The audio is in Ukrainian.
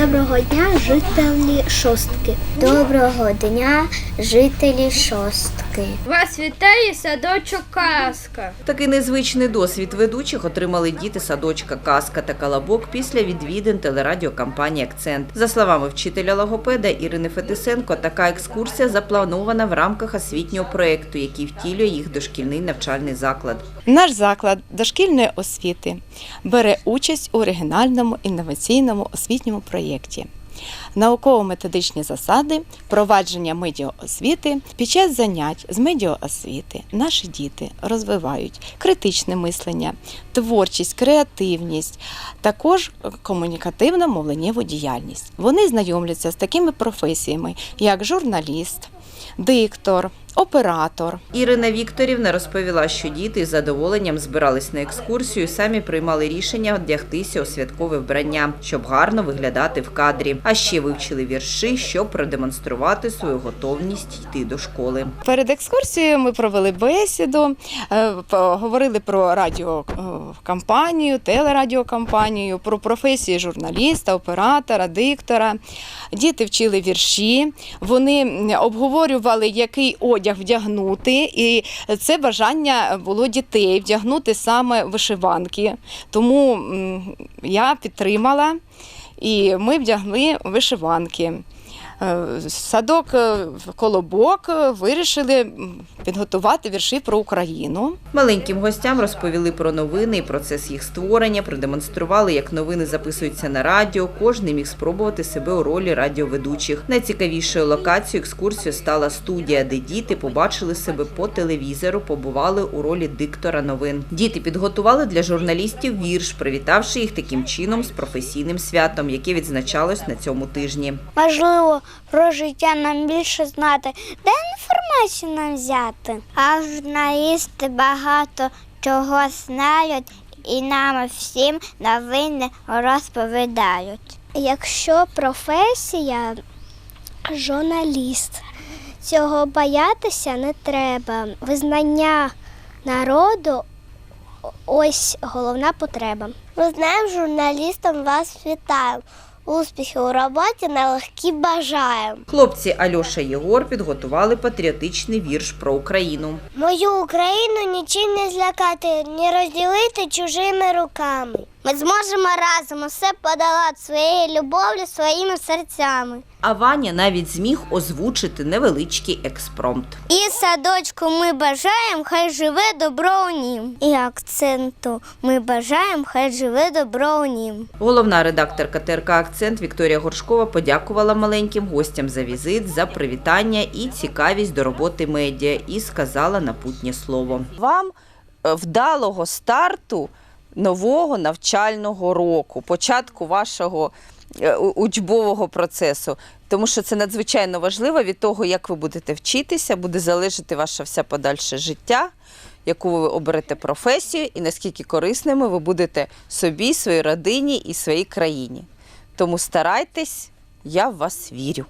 Доброго дня, жителі шостки. Доброго дня, жителі шостки. Вас вітає садочок казка. Такий незвичний досвід ведучих отримали діти садочка Казка та Калабок після відвідин телерадіокампанії Акцент. За словами вчителя логопеда Ірини Фетисенко, така екскурсія запланована в рамках освітнього проєкту, який втілює їх дошкільний навчальний заклад. Наш заклад дошкільної освіти бере участь у оригінальному інноваційному освітньому проєкті. Науково-методичні засади провадження медіаосвіти під час занять з медіаосвіти наші діти розвивають критичне мислення, творчість, креативність, також комунікативно-мовленнєву діяльність. Вони знайомляться з такими професіями, як журналіст, диктор, оператор, Ірина Вікторівна розповіла, що діти з задоволенням збирались на екскурсію, і самі приймали рішення одягтися у святкове вбрання, щоб гарно виглядати в кадрі. А ще вивчили вірші, щоб продемонструвати свою готовність йти до школи. Перед екскурсією ми провели бесіду, е, говорили про радіокампанію, телерадіокампанію, про професії журналіста, оператора, диктора. Діти вчили вірші, вони обговорювали, який одяг вдягнути, і це бажання було дітей вдягнути саме вишиванки. Тому я підтримала і ми вдягли вишиванки. Е, Садок е, колобок е, вирішили підготувати вірші про Україну. Маленьким гостям розповіли про новини і процес їх створення, продемонстрували, як новини записуються на радіо. Кожен міг спробувати себе у ролі радіоведучих. Найцікавішою локацією екскурсії стала студія, де діти побачили себе по телевізору, побували у ролі диктора новин. Діти підготували для журналістів вірш, привітавши їх таким чином з професійним святом, яке відзначалось на цьому тижні. Можливо, про життя нам більше знати. Де інформацію нам взяти? А журналісти багато чого знають і нам всім новини розповідають. Якщо професія журналіст, цього боятися не треба. Визнання народу ось головна потреба. Ми знаємо, журналістам вас вітаємо. Успіхів у роботі нелегкі бажаємо. Хлопці Альоша Єгор підготували патріотичний вірш про Україну. Мою Україну нічим не злякати, ні розділити чужими руками. Ми зможемо разом усе подолати своєю любов'ю, своїми серцями. А Ваня навіть зміг озвучити невеличкий експромт. І садочку ми бажаємо, хай живе добро у нім. І акценту ми бажаємо, хай живе добро у нім. Головна редакторка ТРК Акцент Вікторія Горшкова подякувала маленьким гостям за візит, за привітання і цікавість до роботи медіа і сказала напутнє слово. Вам е, вдалого старту нового навчального року, початку вашого е, учбового процесу. Тому що це надзвичайно важливо від того, як ви будете вчитися, буде залежати ваше все подальше життя, яку ви оберете професію і наскільки корисними ви будете собі, своїй родині і своїй країні. Тому старайтесь, я в вас вірю.